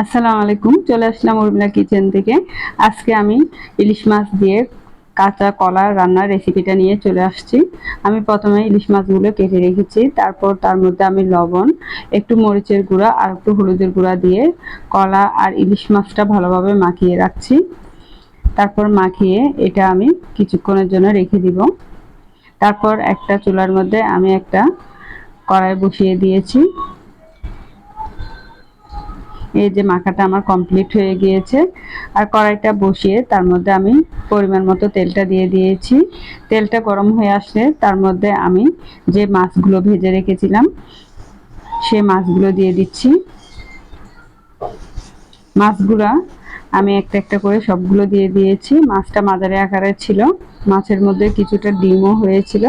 আসসালামু আলাইকুম, চলে আসলাম উর্মিলা কিচেন থেকে। আজকে আমি ইলিশ মাছ দিয়ে কাঁচা কলা রান্নার রেসিপিটা নিয়ে চলে আসছি। আমি প্রথমে ইলিশ মাছগুলো কেটে রেখেছি, তারপর তার মধ্যে আমি লবণ, একটু মরিচের গুঁড়া আর একটু হলুদের গুঁড়া দিয়ে কলা আর ইলিশ মাছটা ভালোভাবে মাখিয়ে রাখছি। তারপর মাখিয়ে এটা আমি কিছুক্ষণের জন্য রেখে দিব। তারপর একটা চুলার মধ্যে আমি একটা কড়াই বসিয়ে দিয়েছি। এই যে মাখাটা আমার কমপ্লিট হয়ে গিয়েছে। আর কড়াইটা বসিয়ে তার মধ্যে আমি পরিমাণ মতো তেলটা দিয়ে দিয়েছি। তেলটা গরম হয়ে আসলে তার মধ্যে আমি যে মাছগুলো ভেজে রেখেছিলাম সে মাছগুলো দিয়ে দিচ্ছি। মাছগুলা আমি একটা একটা করে সবগুলো দিয়ে দিয়েছি। মাছটা মাঝারি আকারের ছিল। মাছের মধ্যে কিছুটা ডিমও হয়েছিল।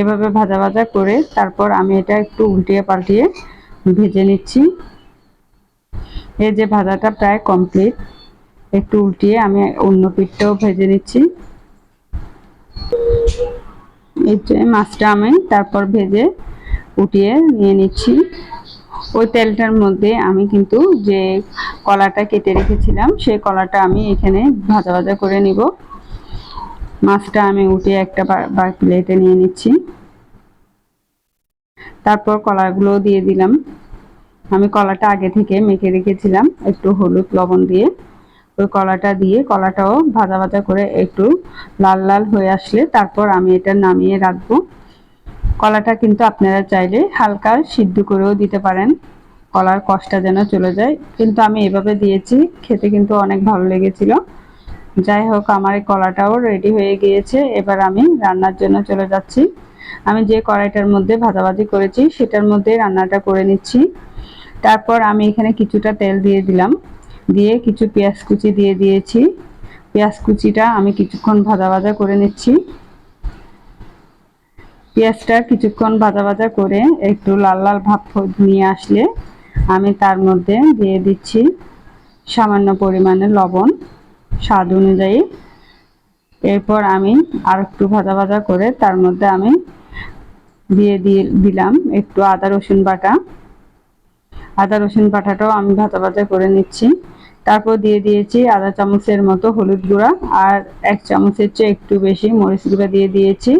এভাবে ভাজা ভাজা করে তারপর আমি এটা একটু উল্টিয়ে পাল্টিয়ে ভেজে নিচ্ছি। এই যে ভাজাটা প্রায় কমপ্লিট একটু উল্টিয়ে আমি অন্য পিঠটাও ভেজে নিচ্ছি। এই যে মাছটা আমি তারপর ভেজে উঠিয়ে নিয়ে নিচ্ছি। ওই তেলটার মধ্যে আমি কিন্তু যে কলাটা কেটে রেখেছিলাম, সেই কলাটা আমি এখানে ভাজা ভাজা করে নিব। মাছটা আমি উঠিয়ে একটা বা প্লেটে নিয়ে নিচ্ছি। তারপর কলাগুলো দিয়ে দিলাম। আমি কলাটা আগে থেকে মেখে রেখেছিলাম একটু হলুদ লবণ দিয়ে। ওই কলাটা দিয়ে কলাটাও ভাজা ভাজা করে একটু লাল লাল হয়ে আসলে তারপর আমি এটা নামিয়ে রাখব। কলাটা কিন্তু আপনারা চাইলে হালকা সিদ্ধ করেও দিতে পারেন। কলার কষটা যেন চলে যায়। কিন্তু আমি এভাবে দিয়েছি, খেতে কিন্তু অনেক ভালো লেগেছিল। যাই হোক, আমার এই কলাটাও রেডি হয়ে গিয়েছে। এবার আমি রান্নার জন্য চলে যাচ্ছি। আমি যে কড়াইটার মধ্যে ভাজাভাজি করেছি, সেটার মধ্যে রান্নাটা করে নিচ্ছি। তারপর আমি এখানে কিছুটা তেল দিয়ে দিলাম। দিয়ে কিছু পেঁয়াজ কুচি দিয়ে দিয়েছি। পেঁয়াজ কুচিটা আমি কিছুক্ষণ ভাজা ভাজা করে নিচ্ছি। পেঁয়াজটা কিছুক্ষণ ভাজা ভাজা করে একটু লাল লাল ভাব নিয়ে আসলে আমি তার মধ্যে দিয়ে দিচ্ছি সামান্য পরিমাণে লবণ, স্বাদ অনুযায়ী। এরপর আমি আর একটু ভাজা ভাজা করে তার মধ্যে আমি দিয়ে দিয়ে দিলাম একটু আদা রসুন বাটা। আদা, রসুন বাটাটাও আমি ভাজা ভাজা করে নিচ্ছি। তারপর দিয়ে দিয়েছি আধা চামচের মতো হলুদ গুঁড়া আর এক চামচের চেয়ে একটু বেশি মরিচ গুঁড়া দিয়ে দিয়েছি।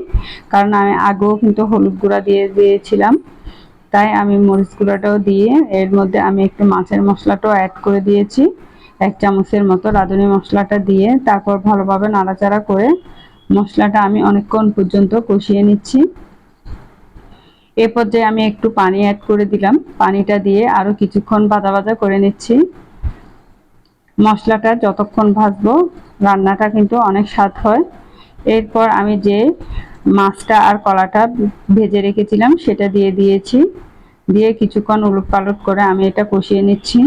কারণ আমি আগেও কিন্তু হলুদ গুঁড়া দিয়ে দিয়েছিলাম। তাই আমি মরিচ গুঁড়াটাও দিয়ে এর মধ্যে আমি একটু মাছের মশলাটাও অ্যাড করে দিয়েছি। এক চামচের মতো রাঁধুনি মশলাটা দিয়ে তারপর ভালোভাবে নাড়াচাড়া করে মশলাটা আমি অনেকক্ষণ পর্যন্ত কষিয়ে নিচ্ছি। এ পর্যায়ে আমি একটু পানি অ্যাড করে দিলাম। পানিটা দিয়ে আরও কিছুক্ষণ বাজা বাজা করে নিচ্ছি। মশলাটা যতক্ষণ ভাজবো, রান্নাটা কিন্তু অনেক স্বাদ হয়। এরপর আমি যে মাছটা আর কলাটা ভেজে রেখেছিলাম, সেটা দিয়ে দিয়েছি। দিয়ে কিছুক্ষণ উলট পালট করে আমি এটা কষিয়ে নিচ্ছি।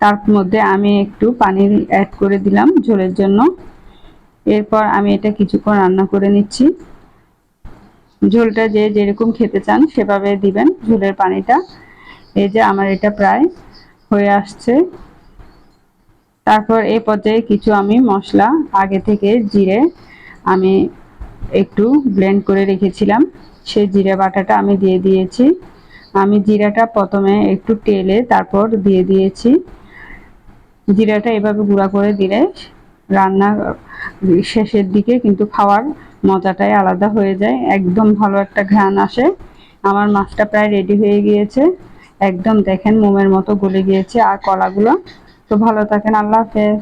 তার মধ্যে আমি একটু পানি অ্যাড করে দিলাম ঝোলের জন্য। এরপর আমি এটা কিছুক্ষণ রান্না করে নিচ্ছি। ঝোলটা যে যেরকম খেতে চান সেভাবে দিবেন ঝোলের পানিটা। এই যে আমার এটা প্রায় হয়ে আসছে। তারপর এই পর্যায়ে কিছু আমি মশলা, আগে থেকে জিরে আমি একটু ব্লেন্ড করে রেখেছিলাম। সেই জিরে বাটাটা আমি দিয়ে দিয়েছি। আমি জিরাটা প্রথমে একটু টেলে তারপর দিয়ে দিয়েছি। জিরাটা এভাবে গুঁড়া করে দিলে রান্না শেষের দিকে কিন্তু খাওয়ার মজাটাই আলাদা হয়ে যায়। একদম ভালো একটা ঘ্রাণ আসে। আমার মাছটা প্রায় রেডি হয়ে গিয়েছে। একদম দেখেন মোমের মতো গলে গিয়েছে আর কলাগুলো। তো ভালো থাকেন, আল্লাহ হাফেজ।